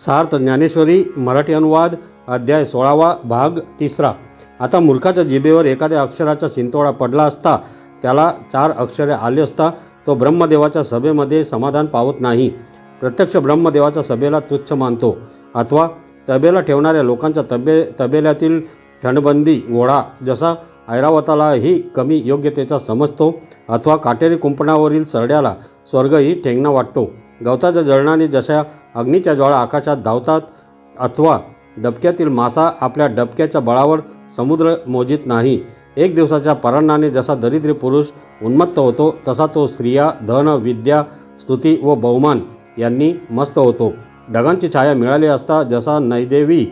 सार्थ ज्ञानेश्वरी मराठी अनुवाद अध्याय सोळावा भाग तिसरा. आता मूर्खाच्या जिभेवर एखाद्या अक्षराचा शिंतोडा पडला असता त्याला चार अक्षरे आली असता तो ब्रह्मदेवाच्या सभेमध्ये समाधान पावत नाही. प्रत्यक्ष ब्रह्मदेवाच्या सभेला तुच्छ मानतो. अथवा तबेला ठेवणाऱ्या लोकांच्या तबे तबेल्यातील ठणबंदी ओढा जसा ऐरावतालाही कमी योग्यतेचा समजतो अथवा काटेरी कुंपणावरील सरड्याला स्वर्गही ठेंगणा वाटतो. गवताच्या जळणाने जशा अग्नीच्या ज्वाळा आकाशात धावतात अथवा डबक्यातील मासा आपल्या डबक्याच्या बळावर समुद्र मोजित नाही. एक दिवसाच्या परांणाने जसा दरिद्री पुरुष उन्मत्त होतो तसा तो स्त्रिया धन विद्या स्तुती व बहुमान यांनी मस्त होतो. ढगांची छाया मिळाली असता जसा नैदेवी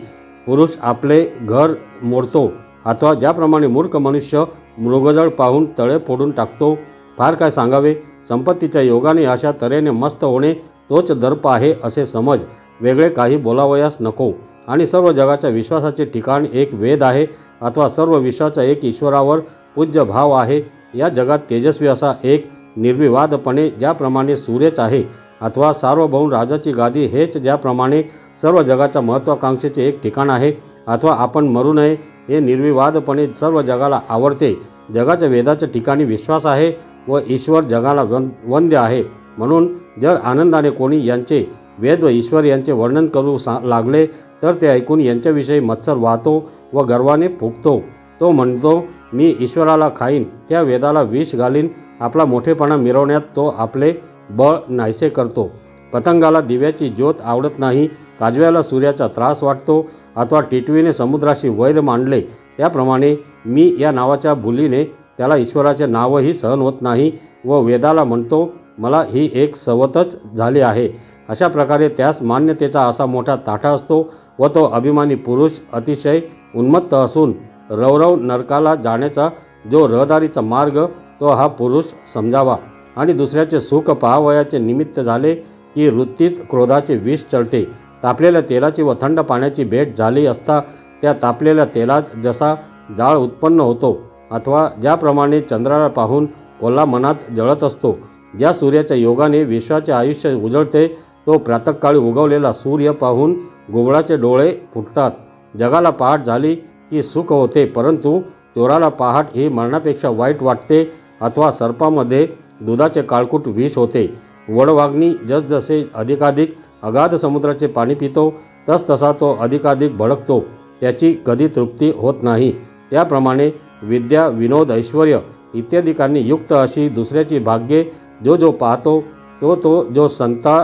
पुरुष आपले घर मोडतो अथवा ज्याप्रमाणे मूर्ख मनुष्य मृगजळ पाहून तळे फोडून टाकतो फार काय सांगावे? संपत्तीच्या योगाने अशा तऱ्हेने मस्त होणे तोच दर्प आहे असे समज. वेगळे काही बोलावयास नको. आणि सर्व जगाच्या विश्वासाचे ठिकाण एक वेद आहे अथवा सर्व विश्वाचा एक ईश्वरावर पूज्य भाव आहे. या जगात तेजस्वी असा एक निर्विवादपणे ज्याप्रमाणे सूर्यच आहे अथवा सार्वभौम राजाची गादी हेच ज्याप्रमाणे सर्व जगाच्या महत्त्वाकांक्षेचे एक ठिकाण आहे अथवा आपण मरू नये हे निर्विवादपणे सर्व जगाला आवडते. जगाच्या वेदाच्या ठिकाणी विश्वास आहे व ईश्वर जगाला वन वंद्य आहे. म्हणून जर आनंदाने कोणी यांचे वेद व ईश्वर यांचे वर्णन करू सा लागले तर ते ऐकून यांच्याविषयी मत्सर वाहतो व गर्वाने फुगतो. तो म्हणतो मी ईश्वराला खाईन त्या वेदाला विष घालीन आपला मोठेपणा मिरवण्यात तो आपले बळ नाहीसे करतो. पतंगाला दिव्याची ज्योत आवडत नाही काजव्याला सूर्याचा त्रास वाटतो अथवा टिटवीने समुद्राशी वैर मांडले. त्याप्रमाणे मी या नावाच्या भुलीने त्याला ईश्वराचे नावही सहन होत नाही व वेदाला म्हणतो मला ही एक सवतच झाली आहे. अशा प्रकारे त्यास मान्यतेचा असा मोठा ताठा असतो व तो अभिमानी पुरुष अतिशय उन्मत्त असून रवरव नरकाला जाण्याचा जो रहदारीचा मार्ग तो हा पुरुष समजावा. आणि दुसऱ्याचे सुख पाहावयाचे निमित्त झाले की वृत्तीत क्रोधाचे विष चढते. तापलेल्या तेलाची व थंड पाण्याची भेट झाली असता त्या तापलेल्या तेलात जसा जाळ उत्पन्न होतो अथवा ज्याप्रमाणे चंद्राला पाहून कोल्हा मनात जळत असतो ज्या सूर्याच्या योगाने विश्वाचे आयुष्य उजळते तो प्रातःकाळी उगवलेला सूर्य पाहून गुबळाचे डोळे फुटतात. जगाला पहाट झाली की सुख होते परंतु चोराला पहाट ही मरणापेक्षा वाईट वाटते अथवा सर्पामध्ये दुधाचे काळकूट विष होते. वडवाग्नी जसजसे अधिकाधिक अगाध समुद्राचे पाणी पितो तसतसा तो अधिकाधिक भडकतो. त्याची कधी तृप्ती होत नाही. त्याप्रमाणे विद्या विनोद ऐश्वर इत्यादिकांनी युक्त अशी दुसऱ्याची भाग्ये जो जो पाहतो तो तो जो संता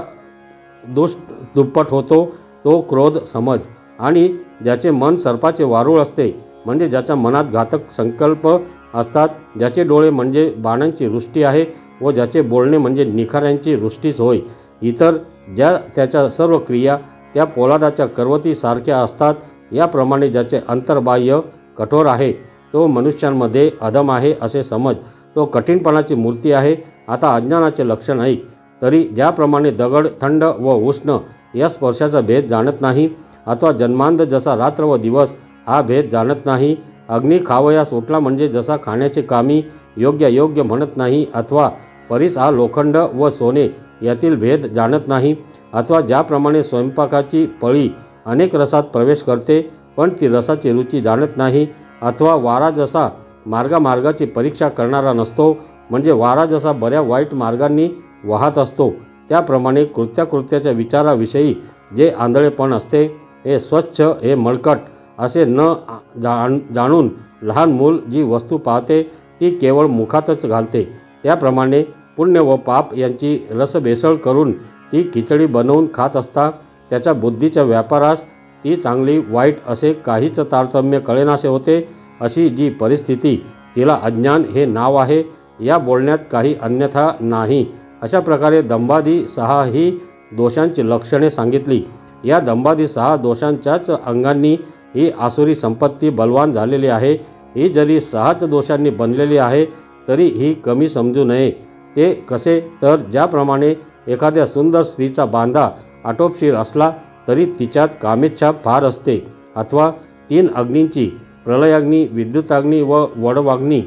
दुष्ट दुप्पट होतो तो क्रोध समज. आणि ज्याचे मन सर्पाचे वारूळ असते म्हणजे ज्याच्या मनात घातक संकल्प असतात ज्याचे डोळे म्हणजे बाणांची वृष्टी आहे व ज्याचे बोलणे म्हणजे निखाऱ्यांची वृष्टीच होय. इतर ज्या त्याच्या सर्व क्रिया त्या पोलादाच्या करवतीसारख्या असतात याप्रमाणे ज्याचे अंतर्बाह्य कठोर आहे तो मनुष्यांमध्ये अधम आहे असे समज. तो कठीणपणाची मूर्ती आहे आता अज्ञानाचे लक्षण नाही तरी ज्याप्रमाणे दगड थंड व उष्ण या स्पर्शाचा भेद जाणत नाही अथवा जन्मांध जसा रात्र व दिवस हा भेद जाणत नाही अग्नी खावयास उठला म्हणजे जसा खाण्याचे कामी योग्य योग्य म्हणत नाही अथवा परीस हा लोखंड व सोने यातील भेद जाणत नाही अथवा ज्याप्रमाणे स्वयंपाकाची पळी अनेक रसात प्रवेश करते पण ती रसाची रुची जाणत नाही अथवा वारा जसा मार्गामार्गाची परीक्षा करणारा नसतो म्हणजे वारा जसा बऱ्या वाईट मार्गांनी वाहत असतो त्याप्रमाणे कृत्याकृत्याच्या विचाराविषयी जे आंधळेपण असते हे स्वच्छ हे मळकट असे न जाण जाणून लहान मूल जी वस्तू पाहते ती केवळ मुखातच घालते. त्याप्रमाणे पुण्य व पाप यांची रसभेसळ करून ती खिचडी बनवून खात असता त्याच्या बुद्धीच्या व्यापारास ती चांगली वाईट असे काहीच तारतम्य कळेनासे होते अशी जी परिस्थिती तिला अज्ञान हे नाव आहे या बोलण्यात काही अन्यथा नाही. अशा प्रकारे दंबादी सहा ही दोषांची लक्षणे सांगितली. या दंबादी सहा दोषांच्याच अंगांनी ही आसुरी संपत्ती बलवान झालेली आहे. ही जरी सहाच दोषांनी बनलेली आहे तरी ही कमी समजू नये. ते कसे? तर ज्याप्रमाणे एखाद्या सुंदर स्त्रीचा बांधा आटोपशीर असला तरी तिच्यात कामेच्छा फार असते. अथवा तीन अग्नींची प्रलयाग्नी विद्युताग्नी व वडवाग्नी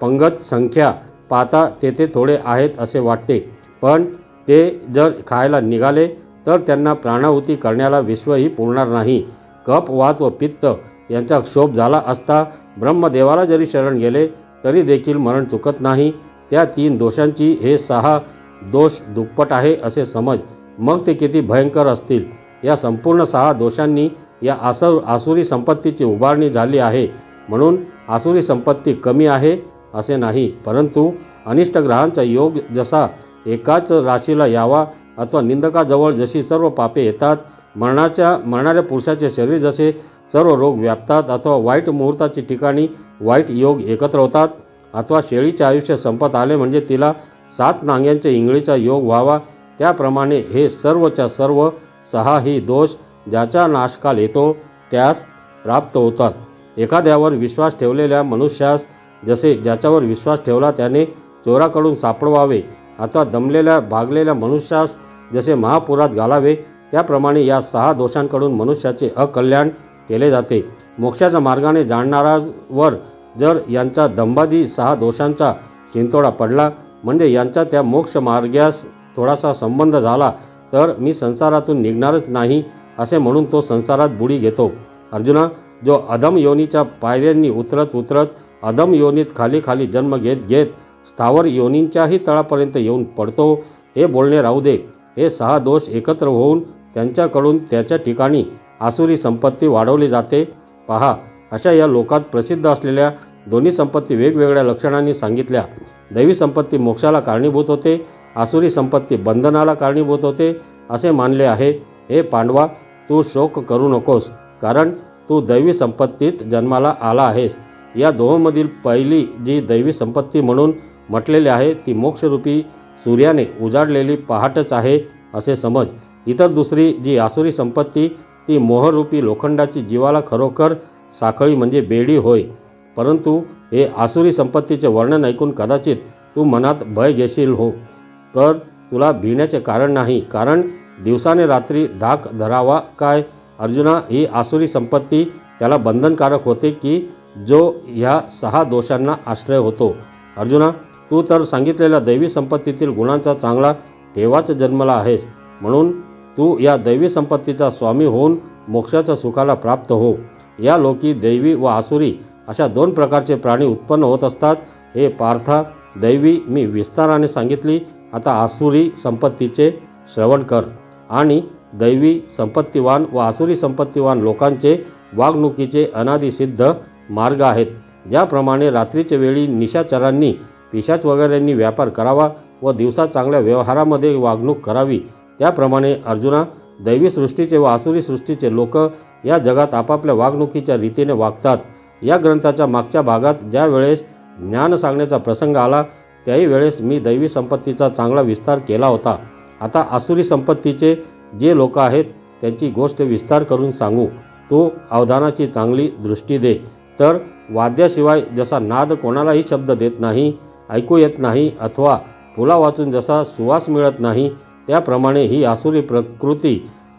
पंगत संख्या पाहता तेथे थोडे आहेत असे वाटते. पण ते जर खायला निघाले तर त्यांना प्राणाहुती करण्याला विश्वही पुरणार नाही. कप वात व पित्त यांचा क्षोभ झाला असता ब्रह्मदेवाला जरी शरण गेले तरी देखील मरण चुकत नाही. त्या तीन दोषांची हे सहा दोष दुप्पट आहे असे समज. मग ते किती भयंकर असतील? या संपूर्ण सहा दोषांनी या आसर आसुरी संपत्तीची उभारणी झाली आहे. म्हणून आसुरी संपत्ती कमी आहे असे नाही. परंतु अनिष्ट ग्रहांचा योग जसा एकाच राशीला यावा अथवा निंदकाजवळ जशी सर्व पापे येतात मरणाच्या मरणाऱ्या पुरुषाचे शरीर जसे सर्व रोग व्यापतात अथवा वाईट मुहूर्ताची ठिकाणी वाईट योग एकत्र होतात अथवा शेळीचे आयुष्य संपत आले म्हणजे तिला सात नांग्यांच्या इंगळीचा योग व्हावा त्याप्रमाणे हे सर्वच्या सर्व सहा ही दोष ज्याचा नाशकाल येतो त्यास प्राप्त होतात. एखाद्यावर विश्वास ठेवलेल्या मनुष्यास जसे ज्याच्यावर विश्वास ठेवला त्याने चोराकडून सापडवावे अथवा दमलेल्या भागलेल्या मनुष्यास जसे महापुरात घालावे त्याप्रमाणे या सहा दोषांकडून मनुष्याचे अकल्याण केले जाते. मोक्षाच्या मार्गाने जाणणारावर जर यांचा दंबादी सहा दोषांचा शिंतोडा पडला म्हणजे यांचा त्या मोक्ष मार्गास थोडासा संबंध झाला तर मी संसारातून निघणारच नाही असे म्हणून तो संसारात बुडी घेतो. अर्जुना जो अधम योनीच्या पायऱ्यांनी उतरत उतरत अदम योनीत खाली खाली जन्म घेत घेत स्थावर योनींच्याही तळापर्यंत येऊन पडतो. हे बोलणे राहू दे. हे सहा दोष एकत्र होऊन त्यांच्याकडून त्याच्या ठिकाणी आसुरी संपत्ती वाढवली जाते. पहा अशा या लोकात प्रसिद्ध असलेल्या दोन्ही संपत्ती वेगवेगळ्या लक्षणांनी सांगितल्या. दैवी संपत्ती मोक्षाला कारणीभूत होते. आसुरी संपत्ती बंधनाला कारणीभूत होते असे मानले आहे. हे पांडवा तू शोक करू नकोस कारण तू दैवी संपत्तीत जन्माला आला आहेस. या दोहोंमधील पहिली जी दैवी संपत्ती म्हणून म्हटलेली आहे ती मोक्षरूपी सूर्याने उजाडलेली पहाटच आहे असे समज. इतर दुसरी जी आसुरी संपत्ती ती मोहरूपी लोखंडाची जीवाला खरोखर साखळी म्हणजे बेडी होय. परंतु हे आसुरी संपत्तीचे वर्णन ऐकून कदाचित तू मनात भय घेशील हो. तर तुला भिण्याचे कारण नाही कारण दिवसाने रात्री धाक धरावा काय? अर्जुना ही आसुरी संपत्ती त्याला बंधनकारक होते की जो ह्या सहा दोषांना आश्रय होतो. अर्जुना तू तर सांगितलेल्या दैवी संपत्तीतील गुणांचा चांगला ठेवाच जन्मला आहेस. म्हणून तू या दैवी संपत्तीचा स्वामी होऊन मोक्षाच्या सुखाला प्राप्त हो. या लोकी दैवी व आसुरी अशा दोन प्रकारचे प्राणी उत्पन्न होत असतात. हे पार्था दैवी मी विस्ताराने सांगितली. आता आसुरी संपत्तीचे श्रवण कर. आणि दैवी संपत्तीवान व आसुरी संपत्तीवान लोकांचे वागणुकीचे अनादिसिद्ध मार्ग आहेत. ज्याप्रमाणे रात्रीच्या वेळी निशाचरांनी पिशाच वगैरेंनी व्यापार करावा व दिवसा चांगल्या व्यवहारामध्ये वागणूक करावी. त्याप्रमाणे अर्जुना दैवी सृष्टीचे व आसुरी सृष्टीचे लोक या जगात आपापल्या वागणुकीच्या रीतीने वागतात. या ग्रंथाच्या मागच्या भागात ज्या वेळेस ज्ञान सांगण्याचा प्रसंग आला त्याही वेळेस मी दैवी संपत्तीचा चांगला विस्तार केला होता. आता आसुरी संपत्तीचे जे लोक आहेत त्यांची गोष्ट विस्तार करून सांगू. तो अवधानाची चांगली दृष्टी दे. तर वाद्याशिवाय जसा नाद कोणालाही शब्द देत नाही ऐकू येत नाही अथवा फुला वाचून जसा सुवास मिळत नाही त्याप्रमाणे ही आसुरी प्रकृती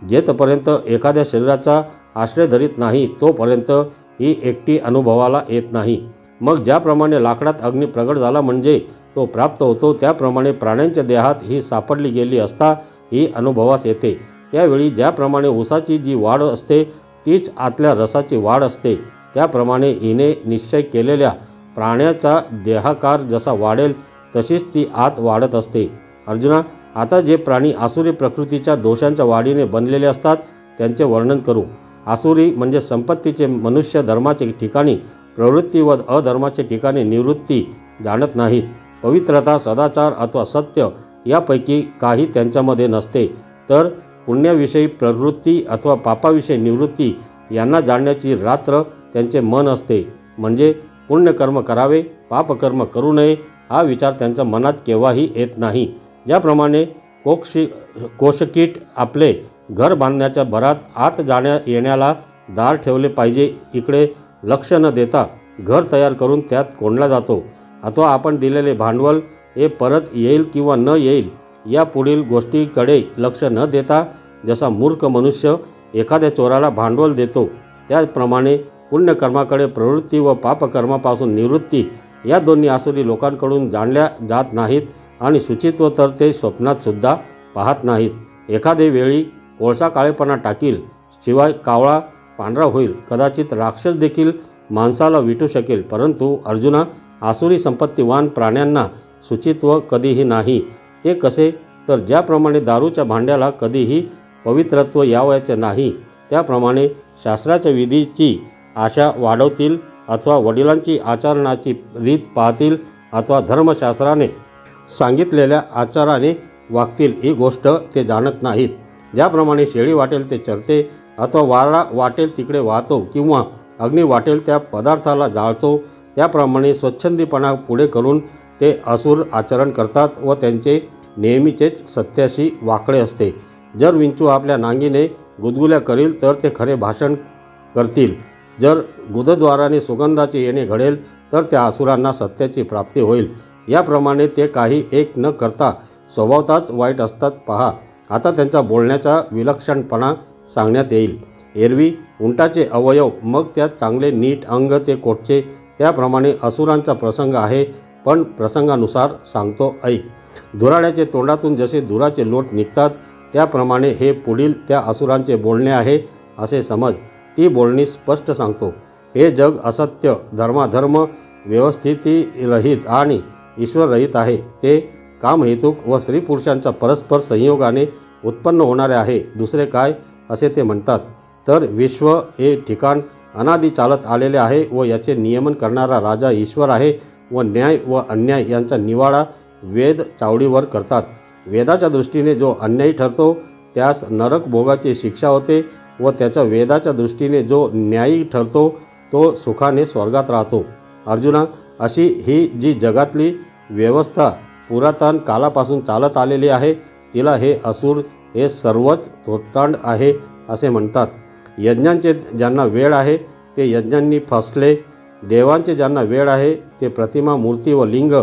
जेथपर्यंत एखाद्या शरीराचा आश्रय धरीत नाही तोपर्यंत ही एकटी अनुभवाला येत नाही. मग ज्याप्रमाणे लाकडात अग्नी प्रगट झाला म्हणजे तो प्राप्त होतो त्याप्रमाणे प्राण्यांच्या देहात ही सापडली गेली असता ही अनुभवास येते. त्यावेळी ज्याप्रमाणे ऊसाची जी वाढ असते तीच आतल्या रसाची वाढ असते. त्याप्रमाणे हिने निश्चय केलेल्या प्राण्याचा देहाकार जसा वाढेल तशीच ती आत वाढत असते. अर्जुना आता जे प्राणी आसुरी प्रकृतीच्या दोषांच्या वाढीने बनलेले असतात त्यांचे वर्णन करू. आसुरी म्हणजे संपत्तीचे मनुष्य धर्माचे ठिकाणी प्रवृत्ती व अधर्माचे ठिकाणी निवृत्ती जाणत नाहीत. पवित्रता सदाचार अथवा सत्य यापैकी काही त्यांच्यामध्ये नसते. तर पुण्याविषयी प्रवृत्ती अथवा पापाविषयी निवृत्ती यांना जाणण्याची रात्र त्यांचे मन असते. म्हणजे पुण्यकर्म करावे पापकर्म करू नये हा विचार त्यांच्या मनात केव्हाही येत नाही. ज्याप्रमाणे कोक्षी कोशकीट आपले घर बांधण्याच्या भरात आत जाण्या येण्याला दार ठेवले पाहिजे. इकडे लक्ष न देता घर तयार करून त्यात कोंडला जातो. अथवा आपण दिलेले भांडवल हे परत येईल किंवा न येईल या पुढील गोष्टीकडे लक्ष न देता जसा मूर्ख मनुष्य एखाद्या चोराला भांडवल देतो त्याचप्रमाणे पुण्यकर्माकडे प्रवृत्ती व पापकर्मापासून निवृत्ती या दोन्ही आसुरी लोकांकडून जाणल्या जात नाहीत आणि शुचित्व तर ते स्वप्नातसुद्धा पाहत नाहीत. एखादे वेळी कोळसा काळेपणा टाकील शिवाय कावळा पांढरा होईल. कदाचित राक्षस देखील माणसाला विटू शकेल परंतु अर्जुना आसुरी संपत्तीवान प्राण्यांना शुचित्व कधीही नाही. ते कसे? तर ज्याप्रमाणे दारूच्या भांड्याला कधीही पवित्रत्व यावयाचे नाही त्याप्रमाणे शास्त्राच्या विधीची आशा वाढवतील अथवा वडिलांची आचरणाची रीत पाहतील अथवा धर्मशास्त्राने सांगितलेल्या आचाराने वागतील ही गोष्ट ते जाणत नाहीत. ज्याप्रमाणे शेळी वाटेल ते चरते अथवा वारा वाटेल तिकडे वाहतो किंवा अग्नी वाटेल त्या पदार्थाला जाळतो त्याप्रमाणे स्वच्छंदीपणा पुढे करून ते असुर आचरण करतात व त्यांचे नेहमीचेच सत्याशी वाकडे असते. जर विंचू आपल्या नांगीने गुदगुल्या करील तर ते खरे भाषण करतील. जर गुदद्वाराने सुगंधाचे येणे घडेल तर त्या असुरांना सत्याची प्राप्ती होईल. याप्रमाणे ते काही एक न करता स्वभावताच वाईट असतात. पहा आता त्यांचा बोलण्याचा विलक्षणपणा सांगण्यात येईल. एरवी उंटाचे अवयव मग त्यात चांगले नीट अंग ते कोटचे त्याप्रमाणे असुरांचा प्रसंग आहे पण प्रसंगानुसार सांगतो ऐक. धुराड्याचे तोंडातून जसे धुराचे लोट निघतात त्याप्रमाणे हे पुढील त्या असुरांचे बोलणे आहे असे समज. ती बोलणी स्पष्ट सांगतो. हे जग असत्य धर्माधर्म व्यवस्थितीरहित आणि ईश्वररहित आहे. ते कामहेतुक व स्त्री पुरुषांच्या परस्पर संयोगाने उत्पन्न होणारे आहे. दुसरे काय असे ते म्हणतात तर विश्व हे ठिकाण अनादी चालत आलेले आहे व याचे नियमन करणारा राजा ईश्वर आहे व न्याय व अन्याय यांचा निवाडा वेद चावडीवर करतात. वेदाच्या दृष्टीने जो अन्यायी ठरतो त्यास नरक भोगाची शिक्षा होते व त्याच्या वेदाच्या दृष्टीने जो न्यायी ठरतो तो सुखाने स्वर्गात राहतो. अर्जुना अशी ही जी जगातली व्यवस्था पुरातन कालापासून चालत आलेली आहे तिला हे असुर हे सर्वच थोतांड आहे असे म्हणतात. यज्ञांचे ज्यांना वेळ आहे ते यज्ञांनी फसले. देवांचे ज्यांना वेळ आहे ते प्रतिमा मूर्ती व लिंग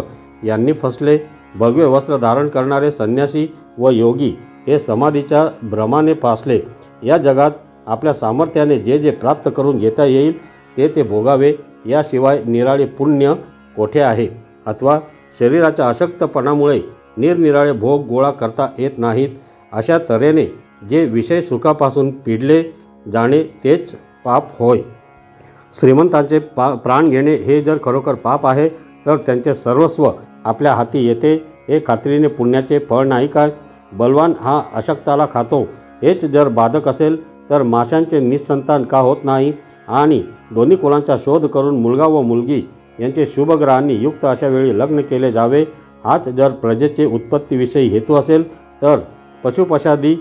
यांनी फसले. भगवे वस्त्र धारण करणारे संन्यासी व योगी हे समाधीच्या भ्रमाने फासले. या जगात आपल्या सामर्थ्याने जे जे प्राप्त करून घेता येईल ते ते भोगावे. याशिवाय निराळे पुण्य कोठे आहे? अथवा शरीराच्या अशक्तपणामुळे निरनिराळे भोग गोळा करता येत नाहीत. अशा तऱ्हेने जे विषय सुखापासून पिडले जाणे तेच पाप होय. श्रीमंतांचे पा प्राण घेणे हे जर खरोखर पाप आहे तर त्यांचे सर्वस्व आपल्या हाती येते. हे खात्रीने पुण्याचे फळ नाही काय? बलवान हा अशक्ताला खातो. हेच जर बाधक असेल तर माशांचे निसंतान का होत नाही? आणि दोन्ही कुलांचा शोध करून मुलगा व मुलगी यांचे शुभग्रहांनी युक्त अशा वेळी लग्न केले जावे हाच जर प्रजेचे उत्पत्तीविषयी हेतू असेल तर पशुपशादी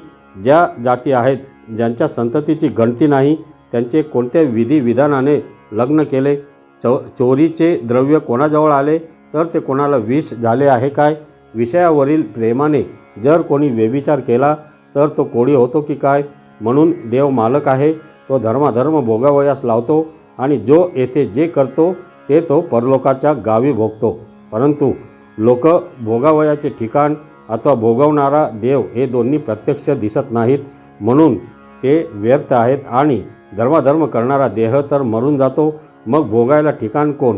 ज्या जाती आहेत ज्यांच्या संततीची गणती नाही त्यांचे कोणत्या विधी विधानाने लग्न केले? चौ चोरीचे द्रव्य कोणाजवळ आले? तर ते कोणाला विष झाले आहे काय? विषयावरील प्रेमाने जर कोणी व्यभिचार केला तर तो कोळी होतो की काय? म्हणून देव मालक आहे. तो धर्माधर्म भोगावयास लावतो आणि जो येथे जे करतो ते तो परलोकाच्या गावी भोगतो. परंतु लोक भोगावयाचे ठिकाण अथवा भोगवणारा देव हे दोन्ही प्रत्यक्ष दिसत नाहीत. म्हणून ते व्यर्थ आहेत आणि धर्माधर्म करणारा देह तर मरून जातो. मग भोगायला ठिकाण कोण?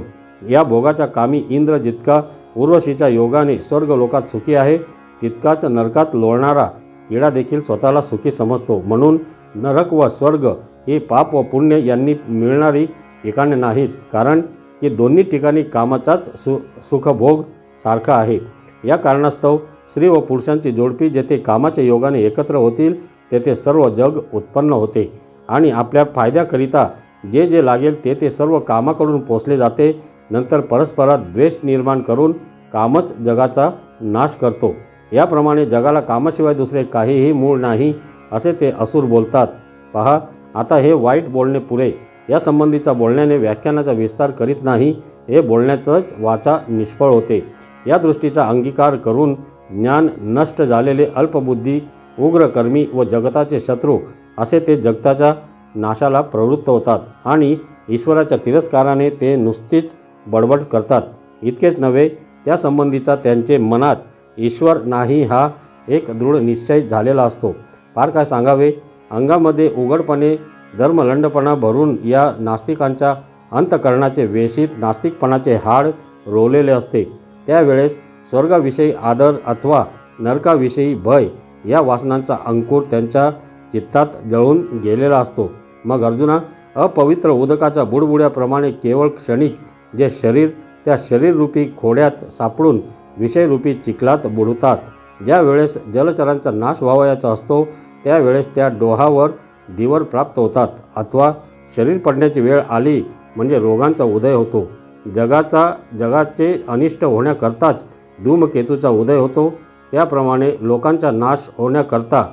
या भोगाच्या कामी इंद्र जितका उर्वशीच्या योगाने स्वर्ग लोकात सुखी आहे तितकाच नरकात लोळणारा किडा देखील स्वतःला सुखी समजतो. म्हणून नरक व स्वर्ग ही पाप व पुण्य यांनी मिळणारी ठिकाणे नाहीत. कारण की दोन्ही ठिकाणी कामाचाच सु सुखभोग सारखा आहे. या कारणास्तव स्त्री व पुरुषांची जोडपी जेथे कामाच्या योगाने एकत्र होतील तेथे सर्व जग उत्पन्न होते. आणि आपल्या फायद्याकरिता जे जे लागेल ते ते सर्व कामाकडून पोचले जाते. नंतर परस्परात द्वेष निर्माण करून कामच जगाचा नाश करतो. याप्रमाणे जगाला कामाशिवाय दुसरे काहीही मूळ नाही असे ते असुर बोलतात. पहा आता हे वाईट बोलणे पुरे. यासंबंधीचा बोलण्याने व्याख्यानाचा विस्तार करीत नाही हे बोलण्यातच वाचा निष्फळ होते. या दृष्टीचा अंगीकार करून ज्ञान नष्ट झालेले अल्पबुद्धी उग्रकर्मी व जगताचे शत्रू असे ते जगताच्या नाशाला प्रवृत्त होतात आणि ईश्वराच्या तिरस्काराने ते नुसतीच बडबड करतात. इतकेच नव्हे त्या संबंधीचा त्यांचे मनात ईश्वर नाही हा एक दृढ निश्चय झालेला असतो. फार काय सांगावे? अंगामध्ये उघडपणे धर्मलंडपणा भरून या नास्तिकांच्या अंतकरणाचे वेशीत नास्तिकपणाचे हाड रोवलेले असते. त्यावेळेस स्वर्गाविषयी आदर अथवा नरकाविषयी भय या वासनांचा अंकुर त्यांच्या चित्तात जळून गेलेला असतो. मग अर्जुना अपवित्र उदकाच्या बुडबुड्याप्रमाणे केवळ क्षणिक जे शरीर त्या शरीररूपी खोड्यात सापडून विषयरूपी चिखलात बुडतात. ज्या वेळेस जलचरांचा नाश व्हावयाचा असतो त्यावेळेस त्या डोहावर दिवर प्राप्त होतात. अथवा शरीर पडण्याची वेळ आली म्हणजे रोगांचा उदय होतो. जगाचा जगाचे अनिष्ट होण्याकरताच धूमकेतूचा उदय होतो. त्याप्रमाणे लोकांचा नाश होण्याकरता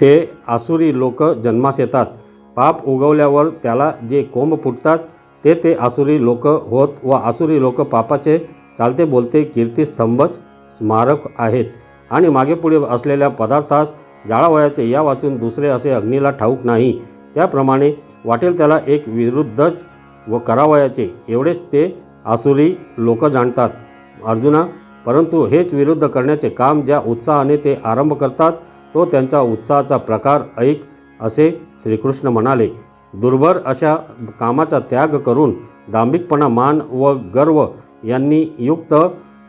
ते आसुरी लोक जन्मास येतात. पाप उगवल्यावर त्याला जे कोंब फुटतात ते ते आसुरी लोक होत व आसुरी लोक पापाचे चालते बोलते कीर्तिस्तंभच स्मारक आहेत. आणि मागे पुढे असलेल्या पदार्थास जाळावयाचे या वाचून दुसरे असे अग्नीला ठाऊक नाही. त्याप्रमाणे वाटेल त्याला एक विरुद्धच व करावयाचे. एवढेच ते आसुरी लोक जाणतात. अर्जुना परंतु हेच विरुद्ध करण्याचे काम ज्या उत्साहाने ते आरंभ करतात तो त्यांचा उत्साहाचा प्रकार ऐक असे श्रीकृष्ण म्हणाले. दुर्भर अशा कामाचा त्याग करून दांभिकपणा मान व गर्व यांनी युक्त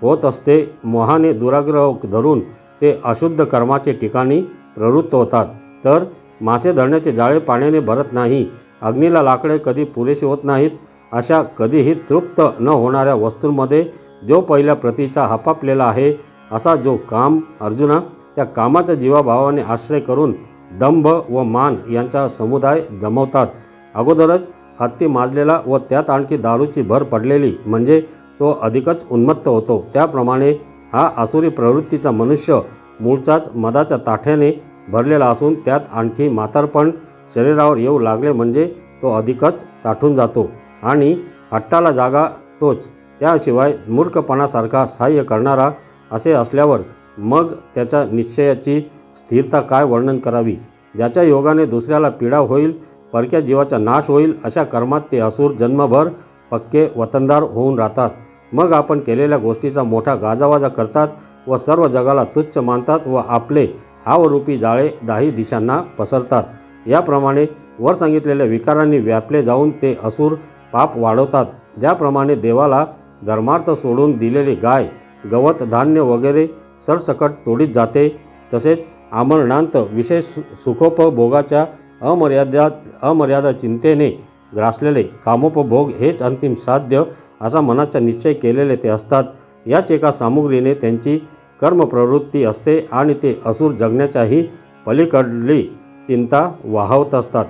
होत असते. मोहाने दुराग्रह धरून ते अशुद्ध कर्माचे ठिकाणी प्रवृत्त होतात. तर मासे धरण्याचे जाळे पाण्याने भरत नाही. अग्नीला लाकडे कधी पुरेसे होत नाहीत. अशा कधीही तृप्त न होणाऱ्या वस्तूंमध्ये जो पहिल्या प्रतीचा हपापलेला आहे असा जो काम अर्जुना त्या कामाच्या जीवाभावाने आश्रय करून दंभ व मान यांचा समुदाय जमवतात. अगोदरच हत्ती माजलेला व त्यात आणखी दारूची भर पडलेली म्हणजे तो अधिकच उन्मत्त होतो. त्याप्रमाणे हा आसुरी प्रवृत्तीचा मनुष्य मूळचाच मदाच्या ताठ्याने भरलेला असून त्यात आणखी म्हातारपण शरीरावर येऊ लागले म्हणजे तो अधिकच ताठून जातो आणि हट्टाला जागा तोच. त्याशिवाय मूर्खपणासारखा सहाय्य करणारा असे असल्यावर मग त्याच्या निश्चयाची स्थिरता काय वर्णन करावी? ज्याच्या योगाने दुसऱ्याला पीडा होईल परक्या जीवाचा नाश होईल अशा कर्मात ते असुर जन्मभर पक्के वतनदार होऊन राहतात. मग आपण केलेल्या गोष्टीचा मोठा गाजावाजा करतात व सर्व जगाला तुच्छ मानतात व आपले हावरूपी जाळे दाही दिशांना पसरतात. याप्रमाणे वर सांगितलेल्या विकारांनी व्यापले जाऊन ते असुर पाप वाढवतात. ज्याप्रमाणे देवाला धर्मार्थ सोडून दिलेली गाय गवत धान्य वगैरे सरसकट तोडीत जाते तसेच आमरणांत विशेष सु सुखोपभोगाच्या अमर्यादा अमर्यादा चिंतेने ग्रासलेले कामोपभोग हेच अंतिम साध्य असा मनाचा निश्चय केलेले ते असतात. याच एका सामुग्रीने त्यांची कर्मप्रवृत्ती असते आणि ते असूर जगण्याच्याही पलीकडली चिंता वाहवत असतात.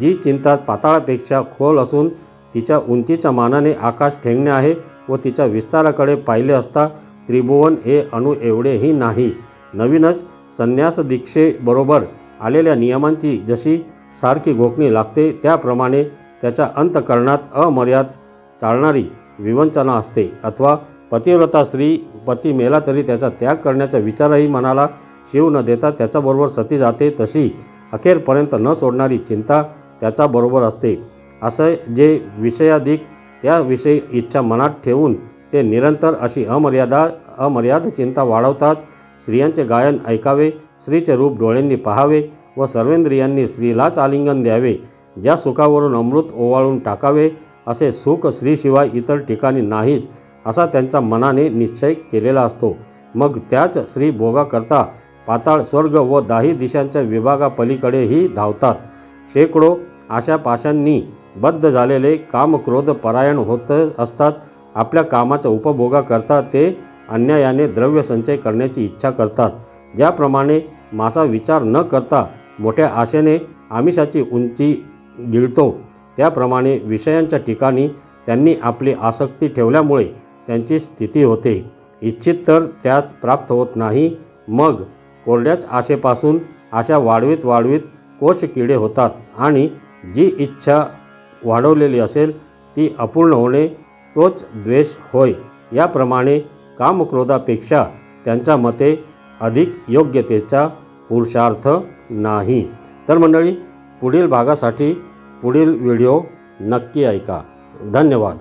जी चिंता पाताळापेक्षा खोल असून तिच्या उंचीच्या मानाने आकाश ठेंगणे आहे व तिच्या विस्ताराकडे पाहिले असता त्रिभुवन हे अणु एवढेही नाही. नवीनच संन्यास दीक्षेबरोबर आलेल्या नियमांची जशी सारखी घोकणी लागते त्याप्रमाणे त्याच्या अंतकरणात अमर्याद चालणारी विवंचना असते अथवा पतिव्रता स्त्री पती मेला तरी त्याचा त्याग करण्याचा विचारही मनाला शिव न देता त्याच्याबरोबर सती जाते तशी अखेरपर्यंत न सोडणारी चिंता त्याच्याबरोबर असते. असं जे विषयाधिक त्याविषयी इच्छा मनात ठेवून ते निरंतर अशी अमर्यादा अमर्याद चिंता वाढवतात. स्त्रियांचे गायन ऐकावे स्त्रीचे रूप डोळ्यांनी पाहावे व सर्वेंद्रियांनी स्त्रीलाच आलिंगन द्यावे ज्या सुखावरून अमृत ओवाळून टाकावे असे सुख स्त्रीशिवाय इतर ठिकाणी नाहीच असा त्यांचा मनाने निश्चय केलेला असतो. मग त्याच स्त्री भोगाकरता पाताळ स्वर्ग व दाही दिशांच्या विभागापलीकडेही धावतात. शेकडो अशा पाशांनी बद्ध झालेले कामक्रोध परायण होत असतात. आपल्या कामाच्या उपभोगाकरता ते अन्यायाने द्रव्य संचय करण्याची इच्छा करतात. ज्याप्रमाणे मासा विचार न करता मोठ्या आशेने आमिषाची उंची गिळतो. त्याप्रमाणे विषयांच्या ठिकाणी त्यांनी आपली आसक्ती ठेवल्यामुळे त्यांची स्थिती होते. इच्छित तर त्यास प्राप्त होत नाही. मग कोरड्याच आशेपासून आशा वाढवीत वाढवीत कोश किडे होतात आणि जी इच्छा वाढवलेली असेल ती अपूर्ण होणे तोच द्वेष होय. याप्रमाणे कामक्रोधापेक्षा त्यांच्या मते अधिक योग्यतेचा पुरुषार्थ नाही. तर मंडळी पुढील भागासाठी पुढील व्हिडिओ नक्की ऐका. धन्यवाद.